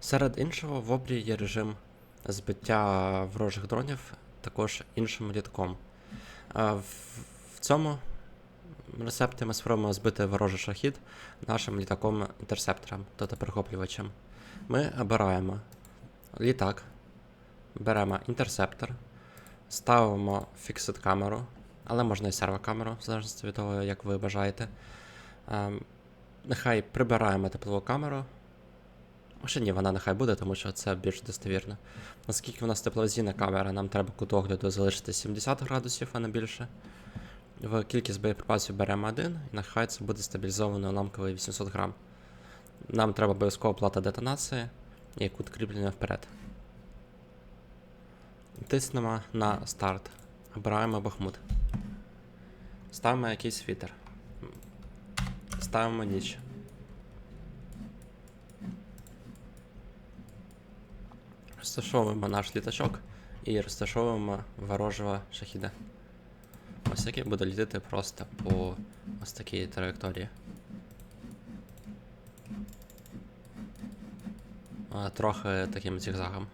Серед іншого, в обрії є режим збиття ворожих дронів також іншим літком. В, цьому рецепті ми спробуємо збити ворожий шахід нашим літаком інтерсептором, тобто перехоплювачем. Ми обираємо літак, беремо інтерсептор, ставимо фіксит камеру, але можна і сервокамеру, в залежності від того, як ви бажаєте. Ем, Нехай прибираємо теплову камеру. Ще ні, вона нехай буде, тому що це більш достовірно. Наскільки в нас тепловізійна камера, нам треба кут огляду залишити 70 градусів, а не більше. В кількість боєприпасів беремо один, і нехай це буде стабілізовано уламковий 800 грам. Нам треба обов'язково плата детонації і кут кріплення вперед. Тиснемо на старт. Обираємо Бахмут. Ставимо якийсь вітер. Ставимо ніч. Розташовуємо наш літачок і розташовуємо ворожого шахіда. Ось який буде літати просто по ось такій траєкторії. Трохи таким зігзагом.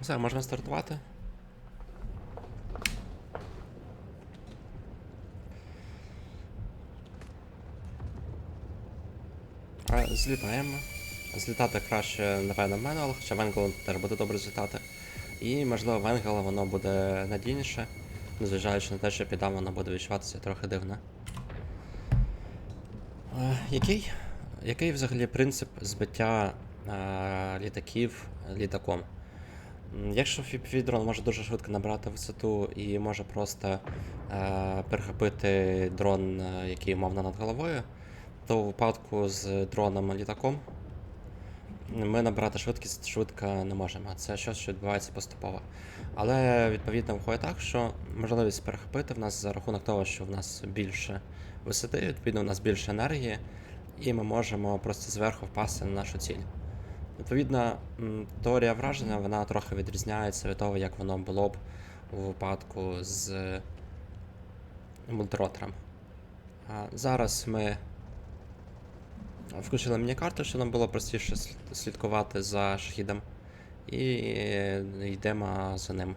Все, можна стартувати. Злітаємо. Злітати краще, напевно, Менгал, хоча Венгал теж буде добре злітати. І, можливо, Венгала воно буде надійніше, незважаючи на те, що піда воно буде відчуватися трохи дивно. Е, який, який взагалі принцип збиття е, літаків літаком? Якщо FPV-дрон може дуже швидко набрати висоту і може просто е, перехопити дрон, е, який умовно над головою, то у випадку з дроном літаком ми набирати швидкість швидко не можемо. Це щось, що відбувається поступово. Але відповідно виходить так, що можливість перехопити в нас за рахунок того, що в нас більше висоти, відповідно, у нас більше енергії, і ми можемо просто зверху впасти на нашу ціль. Відповідно, теорія враження вона трохи відрізняється від того, як воно було б у випадку з мультиротором. Зараз ми включили міні-карту, щоб нам було простіше слідкувати за шахідом. І йдемо за ним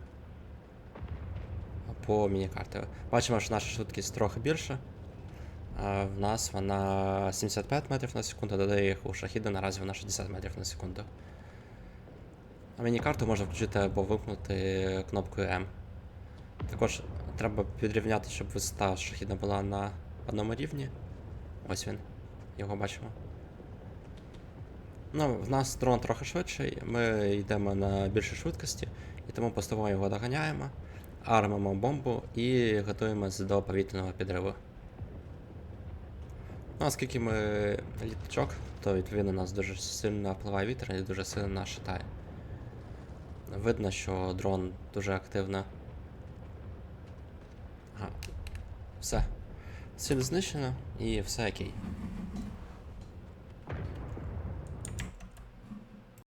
по міні-карті. Бачимо, що наша швидкість трохи більша. А В нас вона 75 метрів на секунду, додає їх у шахіда, наразі вона 60 метрів на секунду. А міні-карту можна включити або вимкнути кнопкою M. Також треба підрівняти, щоб висота шахіда була на одному рівні. Ось він. Його бачимо. Ну, в нас дрон трохи швидший, ми йдемо на більшій швидкості, і тому поступово його доганяємо, армимо бомбу і готуємося до повітряного підриву. Ну, оскільки ми літачок, то відповідно нас дуже сильно впливає вітер і дуже сильно шатає. Видно, що дрон дуже активно. Ага. Все. Ціль знищено і все окей.